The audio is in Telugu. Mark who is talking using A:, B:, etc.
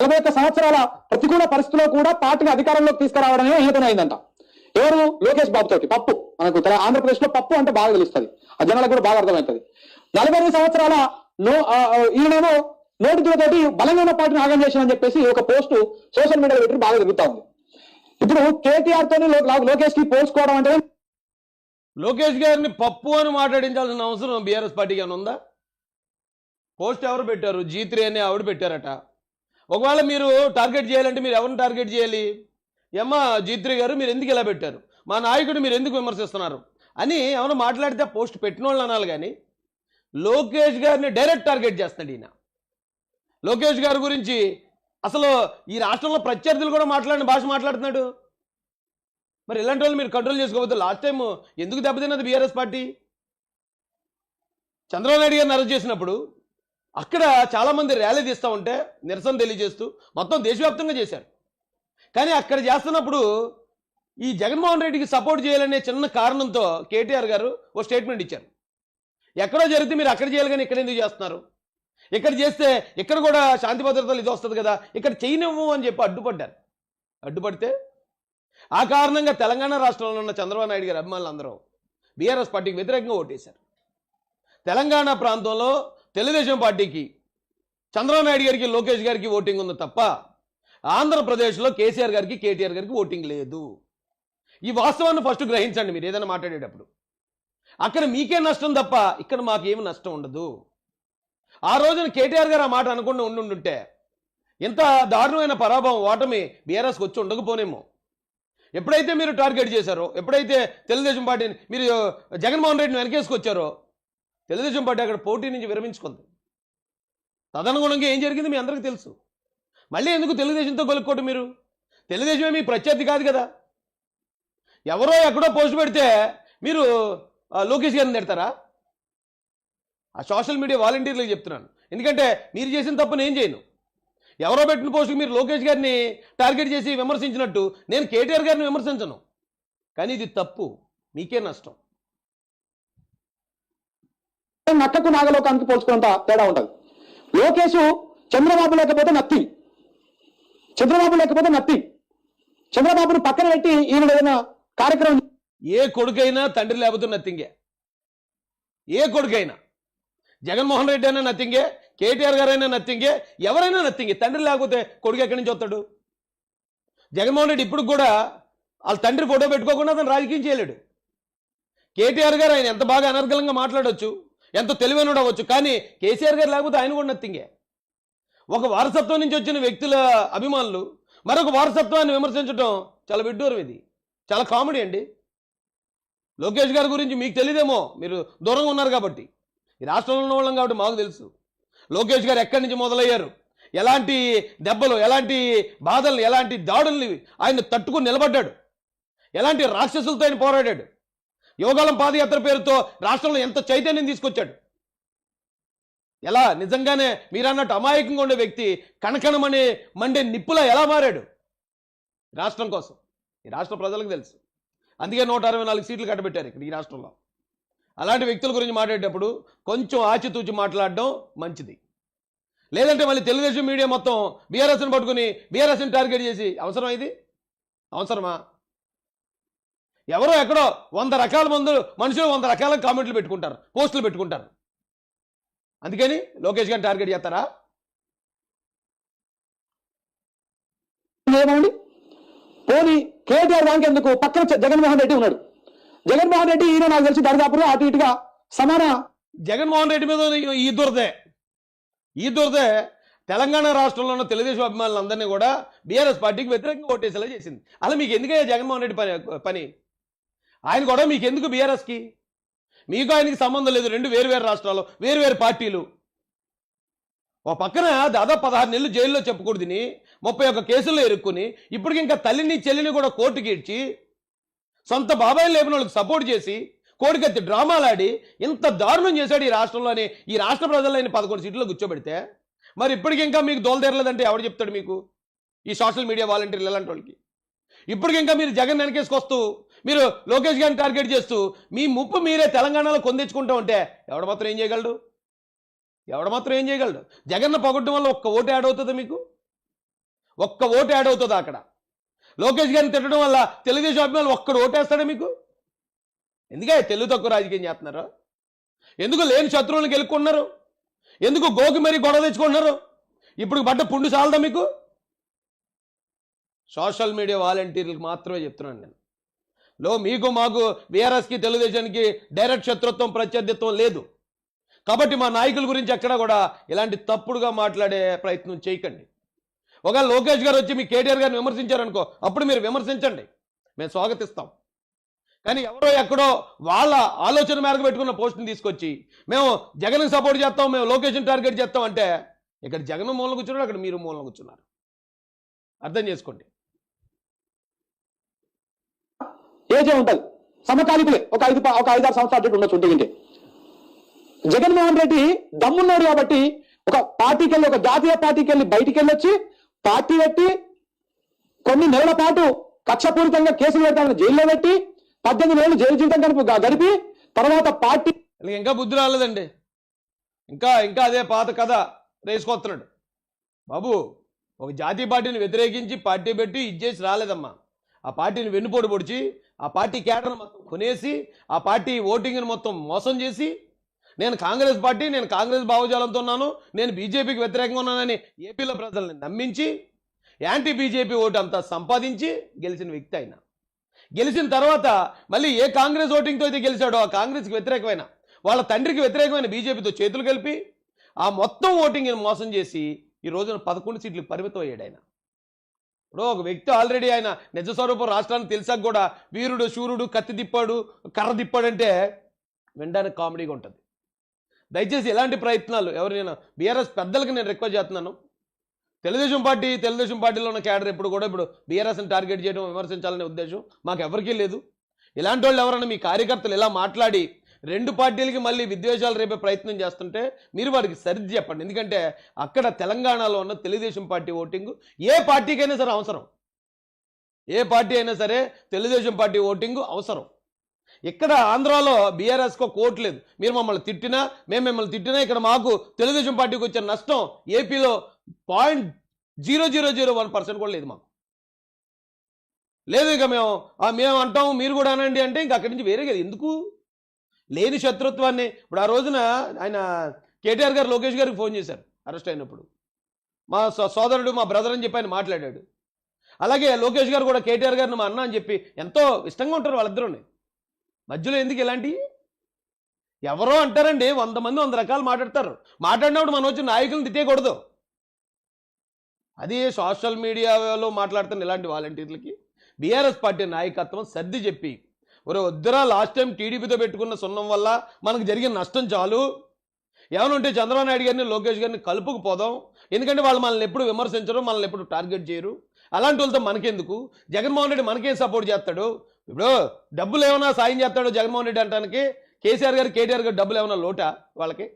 A: నలభై ఒక్క సంవత్సరాల ప్రతికూల పరిస్థితుల్లో కూడా పార్టీని అధికారంలోకి తీసుకురావడమే హేతనైందంట ఎవరు? లోకేష్ బాబు తోటి పప్పు. మనకు ఆంధ్రప్రదేశ్లో పప్పు అంటే బాగా తెలుస్తుంది. ఆ జనాలకు కూడా బాగా అర్థమవుతుంది. నలభై ఐదు సంవత్సరాల నో ఈయనేమో నోటి తోటి బలమైన పార్టీని ఆగం చేసిన చెప్పేసి ఒక పోస్ట్ సోషల్ మీడియాలో పెట్టి బాగా తిరుగుతా ఉంది. ఇప్పుడు కేటీఆర్ తోని లోకేష్కి పోల్చుకోవడం అంటే
B: లోకేష్ గారిని పప్పు అని మాట్లాడించాల్సిన అవసరం బీఆర్ఎస్ పార్టీకి అని ఉందా? పోస్ట్ ఎవరు పెట్టారు? జీ త్రీ అని ఆవిడ పెట్టారట. ఒకవేళ మీరు టార్గెట్ చేయాలంటే మీరు ఎవరిని టార్గెట్ చేయాలి? ఎమ్మ జీత్రి గారు మీరు ఎందుకు ఇలా పెట్టారు? మా నాయకుడు మీరు ఎందుకు విమర్శిస్తున్నారు? అని ఏమైనా మాట్లాడితే పోస్ట్ పెట్టిన వాళ్ళు అనాలి కానీ లోకేష్ గారిని డైరెక్ట్ టార్గెట్ చేస్తున్నాడు ఈయన. లోకేష్ గారి గురించి అసలు ఈ రాష్ట్రంలో ప్రత్యర్థులు కూడా మాట్లాడిన భాష మాట్లాడుతున్నాడు. మరి ఇలాంటి వాళ్ళు మీరు కంట్రోల్ చేసుకోవద్దు. లాస్ట్ టైం ఎందుకు దెబ్బతిన్నది బీఆర్ఎస్ పార్టీ? చంద్రబాబు నాయుడు గారిని అరెస్ట్ చేసినప్పుడు అక్కడ చాలామంది ర్యాలీ తీస్తూ ఉంటే నిరసన తెలియజేస్తూ మొత్తం దేశవ్యాప్తంగా చేశారు. కానీ అక్కడ చేస్తున్నప్పుడు ఈ జగన్మోహన్ రెడ్డికి సపోర్ట్ చేయాలనే చిన్న కారణంతో కేటీఆర్ గారు ఓ స్టేట్మెంట్ ఇచ్చారు. ఎక్కడో జరిగితే మీరు అక్కడ చేయాలి కానీ ఇక్కడ ఎందుకు చేస్తున్నారు? ఇక్కడ చేస్తే ఇక్కడ కూడా శాంతి భద్రతలు ఇది వస్తుంది కదా ఇక్కడ చేయనివ్వు అని చెప్పి అడ్డుపడ్డారు. అడ్డుపడితే ఆ కారణంగా తెలంగాణ రాష్ట్రంలో ఉన్న చంద్రబాబు నాయుడు గారి అభిమానులు అందరూ బీఆర్ఎస్ పార్టీకి వ్యతిరేకంగా ఓటేశారు. తెలంగాణ ప్రాంతంలో తెలుగుదేశం పార్టీకి చంద్రబాబు నాయుడు గారికి లోకేష్ గారికి ఓటింగ్ ఉంది తప్ప ఆంధ్రప్రదేశ్లో కేసీఆర్ గారికి కేటీఆర్ గారికి ఓటింగ్ లేదు. ఈ వాస్తవాన్ని ఫస్ట్ గ్రహించండి మీరు ఏదైనా మాట్లాడేటప్పుడు. అక్కడ మీకే నష్టం తప్ప ఇక్కడ మాకేమి నష్టం ఉండదు. ఆ రోజున కేటీఆర్ గారు ఆ మాట అనుకుండా ఉండుంటే ఇంత దారుణమైన పరాభవం ఓటమి బీఆర్ఎస్కి వచ్చి ఉండకపోనేమో. ఎప్పుడైతే మీరు టార్గెట్ చేశారో ఎప్పుడైతే తెలుగుదేశం పార్టీని మీరు జగన్మోహన్ రెడ్డిని వెనకేసుకొచ్చారో తెలుగుదేశం పార్టీ అక్కడ పోటీ నుంచి విరమించుకుంది. తదనుగుణంగా ఏం జరిగింది మీ అందరికీ తెలుసు. మళ్ళీ ఎందుకు తెలుగుదేశంతో కొలుక్కోవటం మీరు? తెలుగుదేశమే మీ ప్రత్యర్థి కాదు కదా. ఎవరో ఎక్కడో పోస్ట్ పెడితే మీరు లోకేష్ గారిని తిడతారా? ఆ సోషల్ మీడియా వాలంటీర్లకు చెప్తున్నాను. ఎందుకంటే మీరు చేసిన తప్పు నేను చేయను. ఎవరో పెట్టిన పోస్టుకి మీరు లోకేష్ గారిని టార్గెట్ చేసి విమర్శించినట్టు నేను కేటీఆర్ గారిని విమర్శించను. కానీ ఇది తప్పు. మీకే నష్టం.
A: నక్కకు నాగలోకానికి పోల్చుకున్నంత తేడా ఉంటుంది లోకేష్ చంద్రబాబు లేకపోతే నత్తి. చంద్రబాబు లేకపోతే నత్తి. చంద్రబాబును పక్కన పెట్టి ఈయన ఏదైనా కార్యక్రమం
B: ఏ కొడుకైనా తండ్రి లేకపోతే నత్తింగే. ఏ కొడుకైనా. జగన్మోహన్ రెడ్డి అయినా నత్తింగే కేటీఆర్ గారైనా నత్తింగే ఎవరైనా నత్తింగే. తండ్రి లేకపోతే కొడుకు ఎక్కడి నుంచి వస్తాడు? జగన్మోహన్ రెడ్డి ఇప్పుడు కూడా వాళ్ళ తండ్రి ఫోటో పెట్టుకోకుండా అతను రాజకీయం చేయలేడు. కేటీఆర్ గారు ఆయన ఎంత బాగా అనర్గలంగా మాట్లాడవచ్చు ఎంత తెలివైనడు అవ్వచ్చు. కానీ కేసీఆర్ గారు లేకపోతే ఆయన కూడా నత్తింగే ఒక వారసత్వం నుంచి వచ్చిన వ్యక్తుల అభిమానులు మరొక వారసత్వాన్ని విమర్శించడం చాలా విడ్డూరం ఇది. చాలా కామెడీ అండి. లోకేష్ గారి గురించి మీకు తెలియదేమో. మీరు దూరంగా ఉన్నారు కాబట్టి. ఈ రాష్ట్రంలో ఉన్న వాళ్ళం కాబట్టి మాకు తెలుసు. లోకేష్ గారు ఎక్కడి నుంచి మొదలయ్యారు? ఎలాంటి దెబ్బలు ఎలాంటి బాధలు ఎలాంటి దాడుల్ని ఆయన తట్టుకుని నిలబడ్డాడు. ఎలాంటి రాక్షసులతో ఆయన పోరాడాడు? యోగాలం పాదయాత్ర పేరుతో రాష్ట్రంలో ఎంత చైతన్యం తీసుకొచ్చాడు? ఎలా? నిజంగానే మీరన్నట్టు అమాయకంగా ఉండే వ్యక్తి కణకణమని మండే నిప్పులా ఎలా మారాడు? రాష్ట్రం కోసం. ఈ రాష్ట్ర ప్రజలకు తెలుసు. అందుకే నూట అరవై నాలుగు సీట్లు కట్టబెట్టారు ఇక్కడ ఈ రాష్ట్రంలో. అలాంటి వ్యక్తుల గురించి మాట్లాడేటప్పుడు కొంచెం ఆచితూచి మాట్లాడడం మంచిది. లేదంటే మళ్ళీ తెలుగుదేశం మీడియా మొత్తం బీఆర్ఎస్ని పట్టుకుని బీఆర్ఎస్ని టార్గెట్ చేసి అవసరం ఇది? అవసరమా? ఎవరో ఎక్కడో వంద రకాల మందు మనుషులు వంద రకాల కామెంట్లు పెట్టుకుంటారు పోస్టులు పెట్టుకుంటారు. అందుకని లోకేష్ గారిని టార్గెట్ చేస్తారా?
A: ఏమండి? పోనీ కేటీఆర్ దానికి ఎందుకు? పక్కన జగన్మోహన్ రెడ్డి ఉన్నాడు. జగన్మోహన్ రెడ్డి ఈయన నాకు తెలిసి దరిదాపులో అటు ఇటుగా సమాన
B: జగన్మోహన్ రెడ్డి మీద ఈ దురదే ఈ దురదే తెలంగాణ రాష్ట్రంలో ఉన్న తెలుగుదేశం అభిమానులందరినీ కూడా బీఆర్ఎస్ పార్టీకి వ్యతిరేకంగా ఓటేసేలా చేసింది. అలా మీకు ఎందుకయ్యా జగన్మోహన్ రెడ్డి పని పని? ఆయన కూడా మీకు ఎందుకు బీఆర్ఎస్కి? మీకు ఆయనకి సంబంధం లేదు. రెండు వేరు వేరు రాష్ట్రాలు వేరు వేరు పార్టీలు. ఓ పక్కన దాదాపు పదహారు నెలలు జైల్లో చెప్పుకూడదని ముప్పై ఒక్క కేసుల్లో ఇరుక్కుని ఇప్పటికి ఇంకా తల్లిని చెల్లిని కూడా కోర్టుకి ఇచ్చి సొంత బాబాయ్ లేపిన వాళ్ళకి సపోర్ట్ చేసి కోడికత్తి డ్రామాలాడి ఇంత దారుణం చేశాడు ఈ రాష్ట్రంలోని ఈ రాష్ట్ర ప్రజల్లో పదకొండు సీట్లో కూర్చోబెడితే మరి ఇప్పటికి ఇంకా మీకు దోలదేరలేదంటే ఎవడు చెప్తాడు మీకు? ఈ సోషల్ మీడియా వాలంటీర్లు ఇలాంటి వాళ్ళకి. ఇప్పటికి ఇంకా మీరు జగన్ వెనకేసుకొస్తూ మీరు లోకేష్ గారిని టార్గెట్ చేస్తూ మీ ముప్పు మీరే తెలంగాణలో కొందించుకుంటూ ఉంటే ఎవడు మాత్రం ఏం చేయగలడు? ఎవడు మాత్రం ఏం చేయగలడు? జగన్న పొగట్టడం వల్ల ఒక్క ఓటు యాడ్ అవుతుంది మీకు? ఒక్క ఓటు యాడ్ అవుతుంది అక్కడ? లోకేష్ గారిని తిట్టడం వల్ల తెలుగుదేశం అభిమానులు ఒక్కడు ఓటేస్తాడా మీకు? ఎందుకే తెలుగు తక్కువ రాజకీయం చేస్తున్నారు? ఎందుకు లేని శత్రువులను గెలుక్కున్నారు ఎందుకు గోకి మరీ గొడవ తెచ్చుకుంటున్నారు? ఇప్పుడు పడ్డ పుండు చాలదా మీకు? సోషల్ మీడియా వాలంటీర్లకు మాత్రమే చెప్తున్నాను నేను. లో మీకు మాకు బీఆర్ఎస్కి తెలుగుదేశానికి డైరెక్ట్ శత్రుత్వం ప్రత్యర్థిత్వం లేదు. కాబట్టి మా నాయకుల గురించి ఎక్కడ కూడా ఇలాంటి తప్పుడుగా మాట్లాడే ప్రయత్నం చేయకండి. ఒకవేళ లోకేష్ గారు వచ్చి మీ కేటీఆర్ గారిని విమర్శించారనుకో అప్పుడు మీరు విమర్శించండి. మేము స్వాగతిస్తాం. కానీ ఎవరో ఎక్కడో వాళ్ళ ఆలోచన మేరకు పెట్టుకున్న పోస్టుని తీసుకొచ్చి మేము జగన్ సపోర్ట్ చేస్తాం మేము లొకేషన్ టార్గెట్ చేస్తాం అంటే ఇక్కడ జగన్ మూలన కూర్చున్నారు అక్కడ మీరు మూలన కూర్చున్నారు. అర్థం చేసుకోండి.
A: ఏజే ఉంటుంది. సమకాలికులే. ఒక ఐదు ఒక ఐదారు సంవత్సరాలు అటు ఉండొచ్చు ఉంటే జగన్మోహన్ రెడ్డి దమ్మున్నాడు కాబట్టి ఒక పార్టీకి వెళ్ళి ఒక జాతీయ పార్టీకి వెళ్ళి బయటికి వెళ్ళొచ్చి పార్టీ పెట్టి కొన్ని నెలల పాటు కక్షపూరితంగా కేసులు పెడతామని జైల్లో పెట్టి పద్దెనిమిది నెలలు జైలు జీవితం కనుక గడిపి తర్వాత పార్టీ
B: ఇంకా బుద్ధి రాలేదండి. ఇంకా ఇంకా అదే పాత కథ రేసుకొస్తున్నాడు. బాబు ఒక జాతీయ పార్టీని వ్యతిరేకించి పార్టీ పెట్టి ఇచ్చేసి రాలేదమ్మా. ఆ పార్టీని వెన్నుపోటు పొడిచి ఆ పార్టీ కేటర్ను మొత్తం కొనేసి ఆ పార్టీ ఓటింగ్ని మొత్తం మోసం చేసి నేను కాంగ్రెస్ పార్టీ నేను కాంగ్రెస్ భావజాలంతో ఉన్నాను నేను బీజేపీకి వ్యతిరేకంగా ఉన్నానని ఏపీలో ప్రజల్ని నమ్మించి యాంటీ బీజేపీ ఓటు అంతా సంపాదించి గెలిచిన వ్యక్తి ఆయన. గెలిచిన తర్వాత మళ్ళీ ఏ కాంగ్రెస్ ఓటింగ్తో అయితే గెలిచాడో ఆ కాంగ్రెస్కి వ్యతిరేకమైన వాళ్ళ తండ్రికి వ్యతిరేకమైన బీజేపీతో చేతులు కలిపి ఆ మొత్తం ఓటింగ్ని మోసం చేసి ఈ రోజున పదకొండు సీట్లకు పరిమితం అయ్యాడు ఆయన. ఇప్పుడు ఒక వ్యక్తి ఆల్రెడీ ఆయన నిజ స్వరూపం రాష్ట్రానికి తెలిసాక కూడా వీరుడు శూరుడు కత్తి తిప్పాడు కర్ర తిప్పాడంటే వినడానికి కామెడీగా ఉంటుంది. దయచేసి ఎలాంటి ప్రయత్నాలు ఎవరైనా బీఆర్ఎస్ పెద్దలకు నేను రిక్వెస్ట్ చేస్తున్నాను. తెలుగుదేశం పార్టీ తెలుగుదేశం పార్టీలో ఉన్న క్యాడర్ ఎప్పుడు కూడా ఇప్పుడు బీఆర్ఎస్ని టార్గెట్ చేయడం విమర్శించాలనే ఉద్దేశం మాకు ఎవరికీ లేదు. ఇలాంటి వాళ్ళు ఎవరైనా మీ కార్యకర్తలు ఇలా మాట్లాడి రెండు పార్టీలకి మళ్ళీ విద్వేషాలు రేపే ప్రయత్నం చేస్తుంటే మీరు వారికి సరిది చెప్పండి. ఎందుకంటే అక్కడ తెలంగాణలో ఉన్న తెలుగుదేశం పార్టీ ఓటింగ్ ఏ పార్టీకైనా సరే అవసరం. ఏ పార్టీ అయినా సరే తెలుగుదేశం పార్టీ ఓటింగ్ అవసరం. ఇక్కడ ఆంధ్రాలో బీఆర్ఎస్కో కోట్ లేదు. మీరు మమ్మల్ని తిట్టినా మేము మిమ్మల్ని తిట్టినా ఇక్కడ మాకు తెలుగుదేశం పార్టీకి వచ్చే నష్టం ఏపీలో point zero zero zero one percent కూడా లేదు మాకు. లేదు ఇక మేము మేము అంటాం మీరు కూడా అనండి అంటే ఇంక అక్కడి నుంచి వేరే కదా. ఎందుకు? లేని శత్రుత్వాన్ని ఇప్పుడు ఆ రోజున ఆయన కేటీఆర్ గారు లోకేష్ గారికి ఫోన్ చేశారు అరెస్ట్ అయినప్పుడు. మా సో- సోదరుడు మా బ్రదర్ అని చెప్పి ఆయన మాట్లాడాడు. అలాగే లోకేష్ గారు కూడా కేటీఆర్ గారిని మా అన్న అని చెప్పి ఎంతో ఇష్టంగా ఉంటారు వాళ్ళిద్దరూని. మధ్యలో ఎందుకు ఇలాంటివి ఎవరో అంటారండి వంద మంది వంద రకాలు మాట్లాడతారు. మాట్లాడినప్పుడు మనం వచ్చి నాయకులను తిట్టేయకూడదు. అది సోషల్ మీడియాలో మాట్లాడుతున్న ఇలాంటి వాలంటీర్లకి బీఆర్ఎస్ పార్టీ నాయకత్వం సర్ది చెప్పి ఒరే వద్దురా లాస్ట్ టైం టీడీపీతో పెట్టుకున్న సున్నం వల్ల మనకు జరిగిన నష్టం చాలు. ఏమనుంటే చంద్రబాబు నాయుడు గారిని లోకేష్ గారిని కలుపుకుపోదాం ఎందుకంటే వాళ్ళు మనల్ని ఎప్పుడు విమర్శించరు మనల్ని ఎప్పుడు టార్గెట్ చేయరు. అలాంటి వాళ్ళతో మనకెందుకు? జగన్మోహన్ రెడ్డి మనకేం సపోర్ట్ చేస్తాడు? ఇప్పుడు డబ్బులు ఏమైనా సాయం చేస్తాడు జగన్మోహన్ రెడ్డి అంటానికి? కేసీఆర్ గారు కేటీఆర్ గారు డబ్బులు ఏమైనా లోటా వాళ్ళకి?